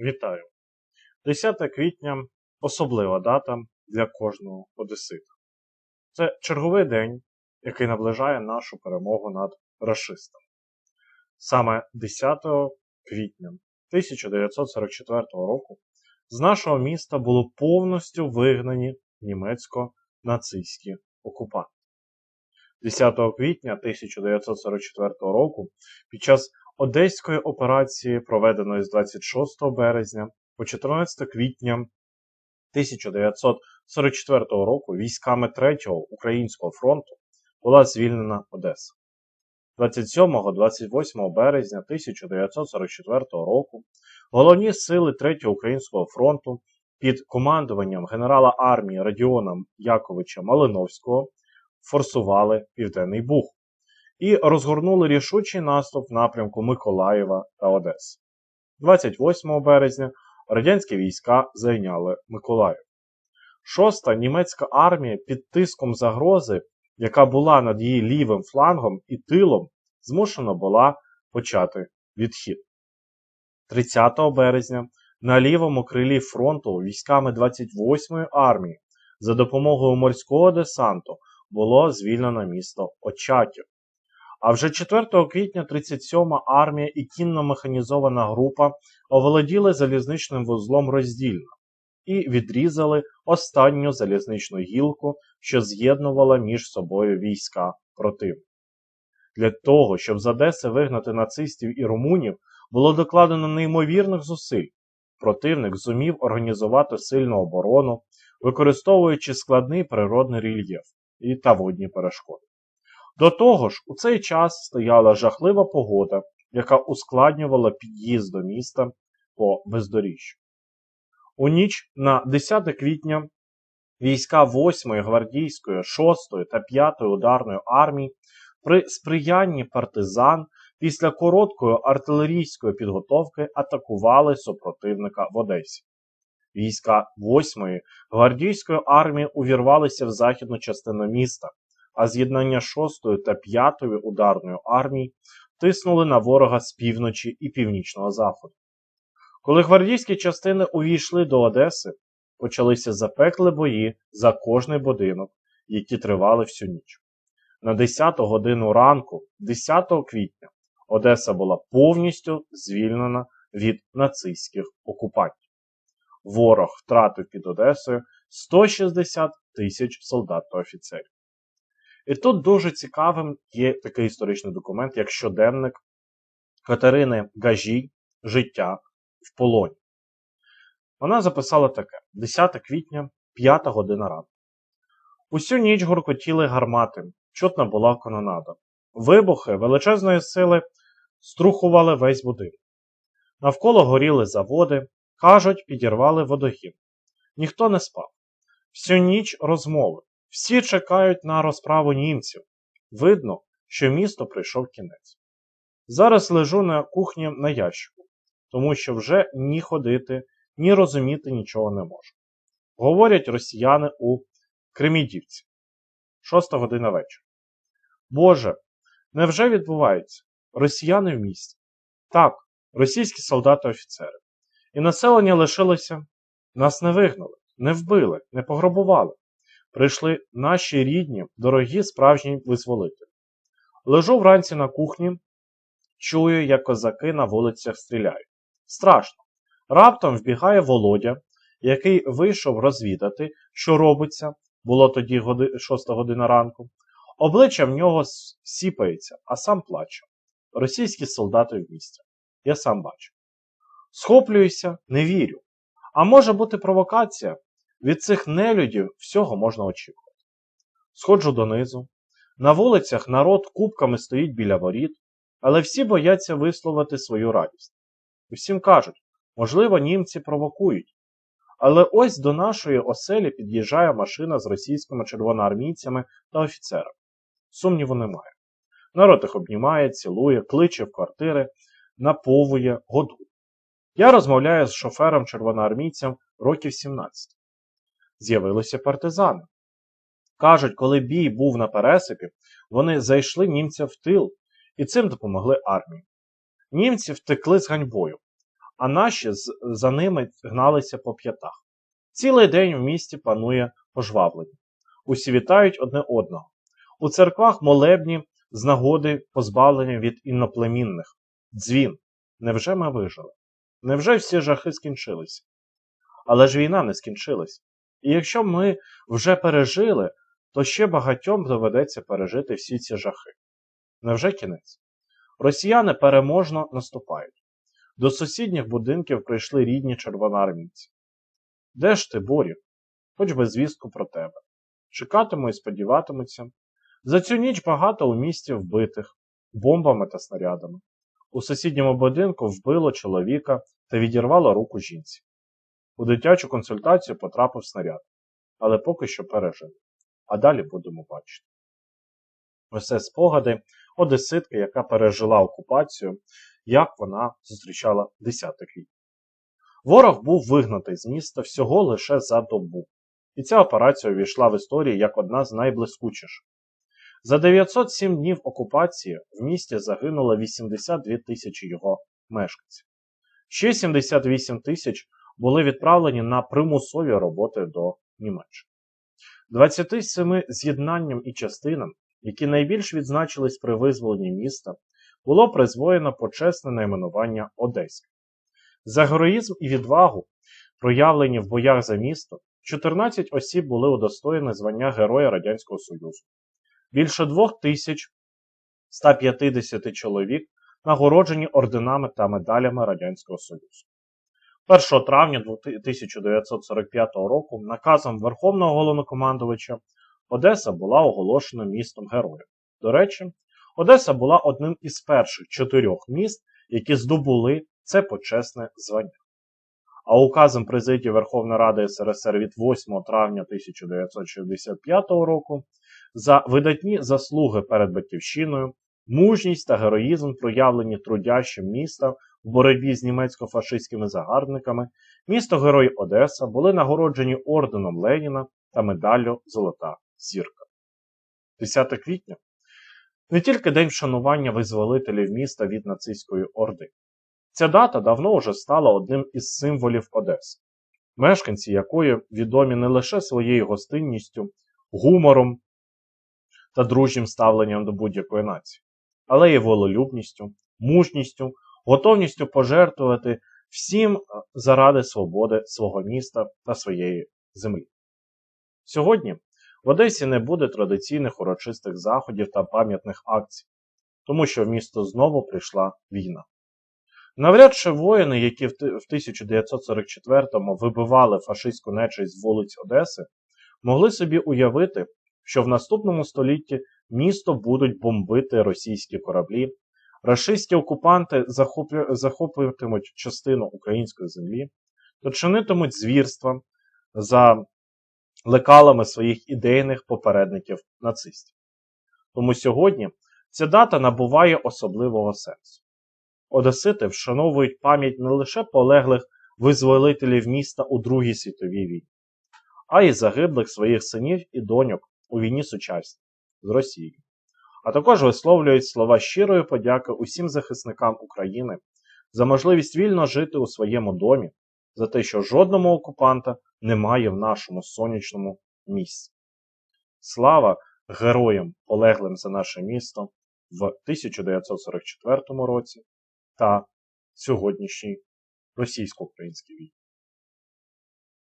Вітаю! 10 квітня особлива дата для кожного одесита. Це черговий день, який наближає нашу перемогу над расистами. Саме 10 квітня 1944 року з нашого міста було повністю вигнані німецько-нацистські окупанти. 10 квітня 1944 року під час Одеської операції, проведеної з 26 березня по 14 квітня 1944 року військами 3-го Українського фронту була звільнена Одеса. 27-28 березня 1944 року головні сили 3-го Українського фронту під командуванням генерала армії Радіона Яковича Малиновського форсували Південний Буг і розгорнули рішучий наступ в напрямку Миколаєва та Одеси. 28 березня радянські війська зайняли Миколаїв. Шоста німецька армія під тиском загрози, яка була над її лівим флангом і тилом, змушена була почати відхід. 30 березня на лівому крилі фронту військами 28-ї армії за допомогою морського десанту було звільнено місто Очаків. А вже 4 квітня 37-ма армія і кінно-механізована група оволоділи залізничним вузлом роздільно і відрізали останню залізничну гілку, що з'єднувала між собою війська противника. Для того, щоб з Одеси вигнати нацистів і румунів, було докладено неймовірних зусиль. Противник зумів організувати сильну оборону, використовуючи складний природний рельєф і та водні перешкоди. До того ж, у цей час стояла жахлива погода, яка ускладнювала під'їзд до міста по бездоріжжю. У ніч на 10 квітня війська 8-ї гвардійської, 6-ї та 5-ї ударної армії при сприянні партизан після короткої артилерійської підготовки атакували супротивника в Одесі. Війська 8-ї гвардійської армії увірвалися в західну частину міста, а з'єднання 6-ї та 5-ї ударної армії тиснули на ворога з півночі і північного заходу. Коли гвардійські частини увійшли до Одеси, почалися запекли бої за кожний будинок, які тривали всю ніч. На 10 годину ранку, 10 квітня, Одеса була повністю звільнена від нацистських окупантів. Ворог втратив під Одесою 160 тисяч солдат та офіцерів. І тут дуже цікавим є такий історичний документ, як щоденник Катерини Гажій Життя в полоні. Вона записала таке: 10 квітня, 5 година ранку. Усю ніч гуркотіли гармати, чутна була канонада. Вибухи величезної сили струхували весь будинок. Навколо горіли заводи, кажуть, підірвали водогін. Ніхто не спав. Всю ніч розмови. Всі чекають на розправу німців. Видно, що місто прийшов кінець. Зараз лежу на кухні на ящику, тому що вже ні ходити, ні розуміти нічого не можу. Говорять росіяни у Кремідівці. Шоста година вечора. Боже, невже відбувається? Росіяни в місті? Так, російські солдати-офіцери. І населення лишилося, нас не вигнали, не вбили, не пограбували. Прийшли наші рідні, дорогі справжні визволителі. Лежу вранці на кухні, чую, як козаки на вулицях стріляють. Страшно. Раптом вбігає Володя, який вийшов розвідати, що робиться, було тоді годи, 6 година ранку. Обличчя в нього сіпається, а сам плаче. Російські солдати в місті. Я сам бачу. Схоплююся, не вірю. А може бути провокація? Від цих нелюдів всього можна очікувати. Сходжу донизу. На вулицях народ кубками стоїть біля воріт, але всі бояться висловити свою радість. Усім кажуть, можливо, німці провокують. Але ось до нашої оселі під'їжджає машина з російськими червоноармійцями та офіцерами. Сумніву немає. Народ їх обнімає, цілує, кличе в квартири, наповує, годує. Я розмовляю з шофером червоноармійцем років 17. З'явилися партизани. Кажуть, коли бій був на пересипі, вони зайшли німця в тил і цим допомогли армії. Німці втекли з ганьбою, а наші за ними гналися по п'ятах. Цілий день в місті панує пожвавлення. Усі вітають одне одного. У церквах молебні з нагоди позбавлення від інноплемінних. Дзвін. Невже ми вижили? Невже всі жахи скінчилися? Але ж війна не скінчилась. І якщо ми вже пережили, то ще багатьом доведеться пережити всі ці жахи. Невже кінець? Росіяни переможно наступають. До сусідніх будинків прийшли рідні червоноармійці. Де ж ти, Борі? Хоч би звістку про тебе. Чекатиму і сподіватимуться. За цю ніч багато у місті вбитих бомбами та снарядами. У сусідньому будинку вбило чоловіка та відірвало руку жінці. У дитячу консультацію потрапив снаряд, але поки що пережив. А далі будемо бачити. Ось спогади одеситки, яка пережила окупацію, як вона зустрічала 10 квітня. Ворог був вигнатий з міста всього лише за добу. І ця операція увійшла в історію як одна з найблискучіших. За 907 днів окупації в місті загинуло 82 тисячі його мешканців. Ще 78 тисяч були відправлені на примусові роботи до Німеччини. 27 з'єднанням і частинам, які найбільш відзначились при визволенні міста, було призвоєно почесне найменування Одеське. За героїзм і відвагу, проявлені в боях за місто, 14 осіб були удостоєні звання Героя Радянського Союзу. Більше 2150 чоловік нагороджені орденами та медалями Радянського Союзу. 1 травня 1945 року наказом Верховного головнокомандувача Одеса була оголошена містом героїв. До речі, Одеса була одним із перших чотирьох міст, які здобули це почесне звання. А указом президії Верховної Ради СРСР від 8 травня 1965 року за видатні заслуги перед Батьківщиною, мужність та героїзм, проявлені трудящим міста в боротьбі з німецько-фашистськими загарбниками, місто Герой Одеса були нагороджені орденом Леніна та медаллю Золота Зірка. 10 квітня не тільки день вшанування визволителів міста від нацистської орди. Ця дата давно вже стала одним із символів Одеси, мешканці якої відомі не лише своєю гостинністю, гумором та дружнім ставленням до будь-якої нації, але й волелюбністю, мужністю, готовністю пожертвувати всім е, заради свободи свого міста та своєї землі. Сьогодні в Одесі не буде традиційних урочистих заходів та пам'ятних акцій, тому що в місто знову прийшла війна. Навряд чи воїни, які в 1944-му вибивали фашистську нечисть з вулиць Одеси, могли собі уявити, що в наступному столітті місто будуть бомбити російські кораблі, рашистські окупанти захоплюватимуть частину української землі, то чинитимуть звірства за лекалами своїх ідейних попередників нацистів. Тому сьогодні ця дата набуває особливого сенсу. Одесити вшановують пам'ять не лише полеглих визволителів міста у Другій світовій війні, а й загиблих своїх синів і доньок у війні сучасні з Росією. А також висловлюють слова щирої подяки усім захисникам України за можливість вільно жити у своєму домі, за те, що жодному окупанта немає в нашому сонячному місці. Слава героям, полеглим за наше місто в 1944 році та сьогоднішній російсько-українській війні.